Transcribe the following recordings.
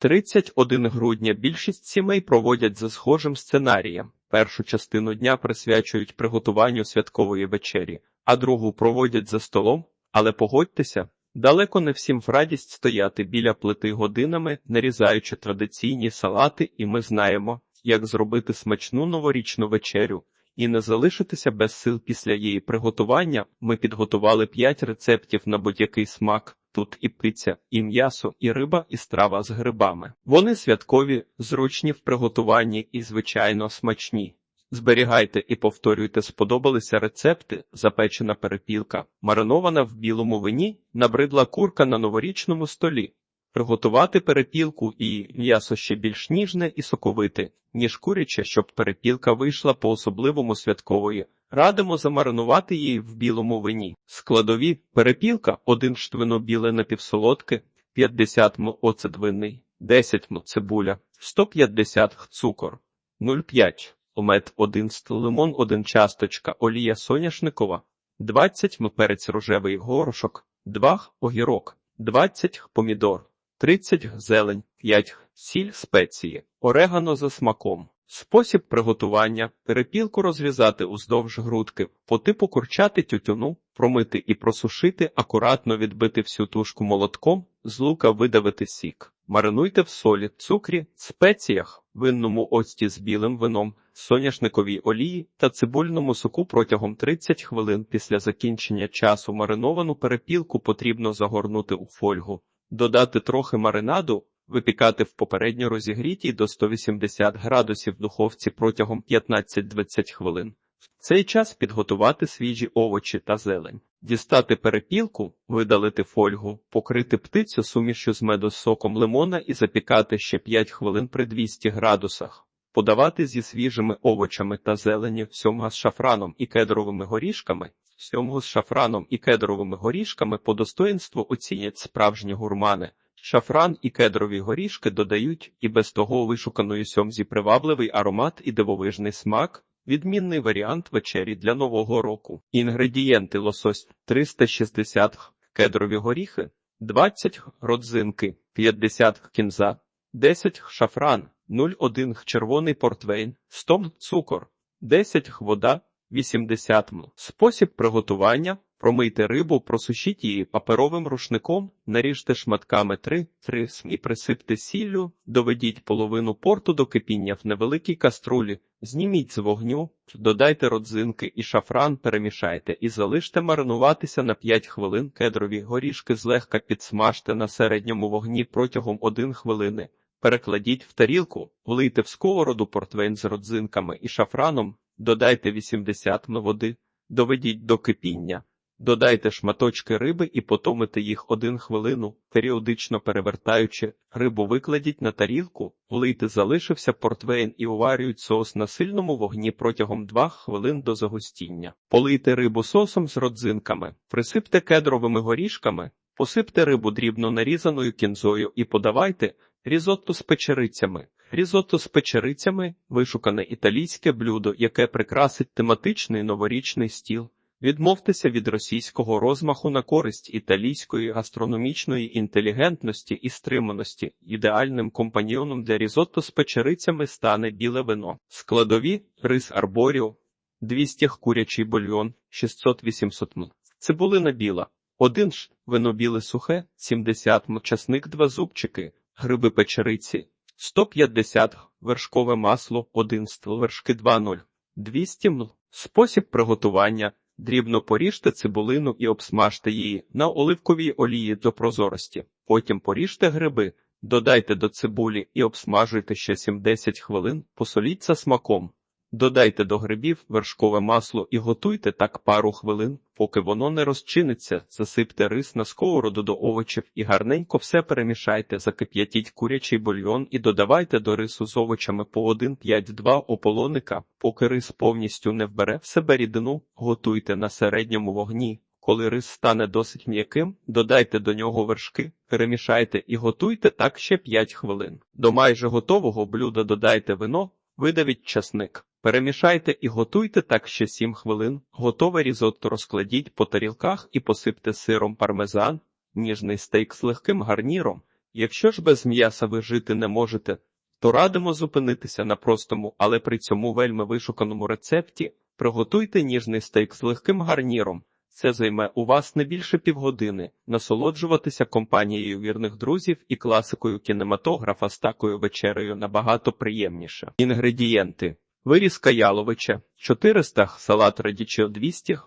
31 грудня більшість сімей проводять за схожим сценарієм. Першу частину дня присвячують приготуванню святкової вечері, а другу проводять за столом. Але погодьтеся, далеко не всім в радість стояти біля плити годинами, нарізаючи традиційні салати, і ми знаємо, як зробити смачну новорічну вечерю. І не залишитися без сил після її приготування. Ми підготували 5 рецептів на будь-який смак. Тут і птиця, і м'ясо, і риба, і страва з грибами. Вони святкові, зручні в приготуванні і, звичайно, смачні. Зберігайте і повторюйте, сподобалися рецепти, запечена перепілка, маринована в білому вині, набридла курка на новорічному столі. Приготувати перепілку і м'ясо ще більш ніжне і соковите, ніж куряче, щоб перепілка вийшла по-особливому святкової. Радимо замаринувати її в білому вині. Складові перепілка 1 штвино біле напівсолодке, 50 м оцет винний, 10 м цибуля, 150 г цукор, 0,5 омет 1 ст лимон 1 часточка, олія соняшникова, 20 м перець рожевий горошок, 2 г огірок, 20 г помідор, 30 г зелень, 5 г сіль спеції, орегано за смаком. Спосіб приготування перепілку розрізати уздовж грудки, по типу курчати тютюну, промити і просушити, акуратно відбити всю тушку молотком, з лука видавити сік. Маринуйте в солі, цукрі, спеціях, винному оцті з білим вином, соняшниковій олії та цибульному соку протягом 30 хвилин після закінчення часу мариновану перепілку потрібно загорнути у фольгу, додати трохи маринаду, випікати в попередньо розігрітій до 180 градусів духовці протягом 15-20 хвилин. В цей час підготувати свіжі овочі та зелень, дістати перепілку, видалити фольгу, покрити птицю сумішю з медосоком лимона і запікати ще 5 хвилин при 200 градусах. Подавати зі свіжими овочами та зелені сьомга з шафраном і кедровими горішками. Сьомгу з шафраном і кедровими горішками по достоїнству оцінять справжні гурмани. Шафран і кедрові горішки додають і без того вишуканої сьомзі привабливий аромат і дивовижний смак, відмінний варіант вечері для нового року. Інгредієнти лосось 360 г, кедрові горіхи, 20 г родзинки, 50 г кінза, 10 г шафран, 0,1 г червоний портвейн, 100 г цукор, 10 г вода, 80 м. Спосіб приготування Промийте рибу, просушіть її паперовим рушником, наріжте шматками 3 3 і присипте сіллю, доведіть половину порту до кипіння в невеликій каструлі, зніміть з вогню, додайте родзинки і шафран, перемішайте і залиште маринуватися на 5 хвилин. Кедрові горішки злегка підсмажте на середньому вогні протягом 1 хвилини. Перекладіть в тарілку, влийте в сковороду портвейн з родзинками і шафраном, додайте 80 м води, доведіть до кипіння. Додайте шматочки риби і потомите їх один хвилину, періодично перевертаючи, рибу викладіть на тарілку, влийте залишився портвейн і уварюють соус на сильному вогні протягом 2 хвилин до загустіння. Полийте рибу сосом з родзинками, присипте кедровими горішками, посипте рибу дрібно нарізаною кінзою і подавайте різотто з печерицями. Різотто з печерицями вишукане італійське блюдо, яке прикрасить тематичний новорічний стіл. Відмовтеся від російського розмаху на користь італійської гастрономічної інтелігентності і стриманості. Ідеальним компаньйоном для різотто з печерицями стане біле вино. Складові рис арборіо, 200 курячий бульйон, 600-800 м. Цибулина біла, 1 ж, вино біле сухе, 70 м, часник 2 зубчики, гриби печериці, 150 г, вершкове масло, 1 стл, вершки 2,0, 200 м. Спосіб приготування Дрібно поріжте цибулину і обсмажте її на оливковій олії до прозорості. Потім поріжте гриби, додайте до цибулі і обсмажуйте ще 7-10 хвилин, посоліть за смаком. Додайте до грибів вершкове масло і готуйте так пару хвилин, поки воно не розчиниться, засипте рис на сковороду до овочів і гарненько все перемішайте, закип'ятіть курячий бульйон і додавайте до рису з овочами по 1-5-2 ополоника, поки рис повністю не вбере в себе рідину, готуйте на середньому вогні. Коли рис стане досить м'яким, додайте до нього вершки, перемішайте і готуйте так ще 5 хвилин. До майже готового блюда додайте вино, видавіть часник. Перемішайте і готуйте так ще 7 хвилин. Готове різотто розкладіть по тарілках і посипте сиром пармезан, ніжний стейк з легким гарніром, Якщо ж без м'яса ви жити не можете, то радимо зупинитися на простому, але при цьому вельми вишуканому рецепті. Приготуйте ніжний стейк з легким гарніром. Це займе у вас не більше півгодини. Насолоджуватися компанією вірних друзів і класикою кінематографа з такою вечерею набагато приємніше. Інгредієнти: вирізка яловича 400 салат радічо 200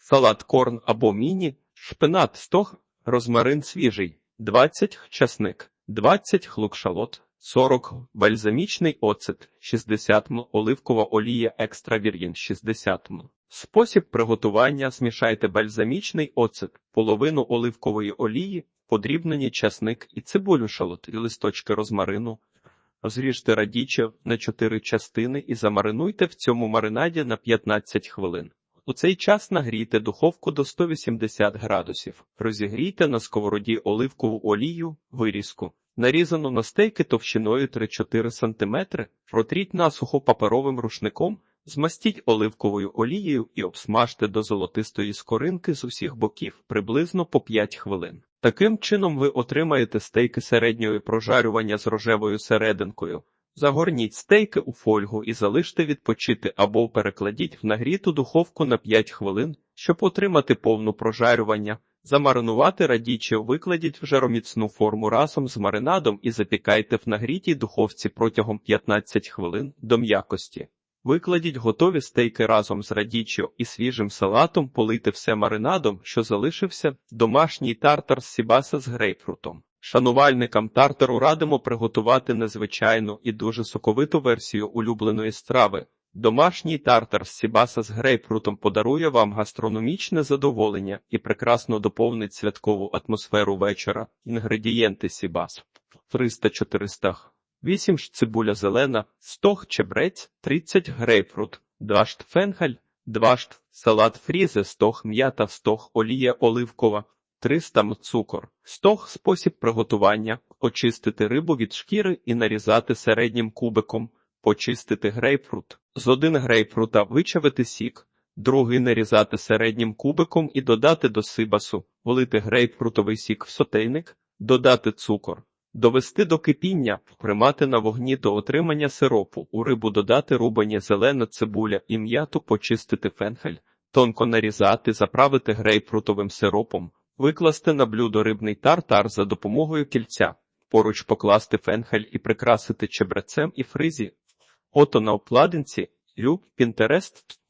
салат корн або міні, шпинат 100 розмарин свіжий 20 часник, 20 лук-шалот, 40 бальзамічний оцет, 60 м оливкова олія екстра віргін 60 м. Спосіб приготування змішайте бальзамічний оцет, половину оливкової олії, подрібнені часник і цибулю шалот і листочки розмарину. Розріжте радічо на 4 частини і замаринуйте в цьому маринаді на 15 хвилин. У цей час нагрійте духовку до 180 градусів. Розігрійте на сковороді оливкову олію, вирізку. Нарізану на стейки товщиною 3-4 см, протріть насухо паперовим рушником, змастіть оливковою олією і обсмажте до золотистої скоринки з усіх боків приблизно по 5 хвилин. Таким чином ви отримаєте стейки середньої прожарювання з рожевою серединкою. Загорніть стейки у фольгу і залиште відпочити або перекладіть в нагріту духовку на 5 хвилин, щоб отримати повну прожарювання. Замаринувати радіче викладіть в жароміцну форму разом з маринадом і запікайте в нагрітій духовці протягом 15 хвилин до м'якості. Викладіть готові стейки разом з радічо і свіжим салатом, полийте все маринадом, що залишився, домашній тартар з сібаса з грейпфрутом. Шанувальникам тартару радимо приготувати незвичайну і дуже соковиту версію улюбленої страви. Домашній тартар з сібаса з грейпфрутом подарує вам гастрономічне задоволення і прекрасно доповнить святкову атмосферу вечора. Інгредієнти сібас 300-400 8 ж цибуля зелена, 100 чебрець, 30 грейпфрут, 2 шт фенхель, 2 шт салат фрізе, 100 м'ята, 100 олія оливкова, 300 м цукор. 100 спосіб приготування очистити рибу від шкіри і нарізати середнім кубиком, почистити грейпфрут. З один грейпфрута вичавити сік, другий нарізати середнім кубиком і додати до сибасу, влити грейпфрутовий сік в сотейник, додати цукор. Довести до кипіння, примати на вогні до отримання сиропу, у рибу додати рубані зелена цибуля і м'яту почистити фенхель, тонко нарізати, заправити грейпфрутовим сиропом, викласти на блюдо рибний тартар за допомогою кільця, поруч покласти фенхель і прикрасити чебрецем і фризі. Ото на обкладинці, Люб, Пінтерест,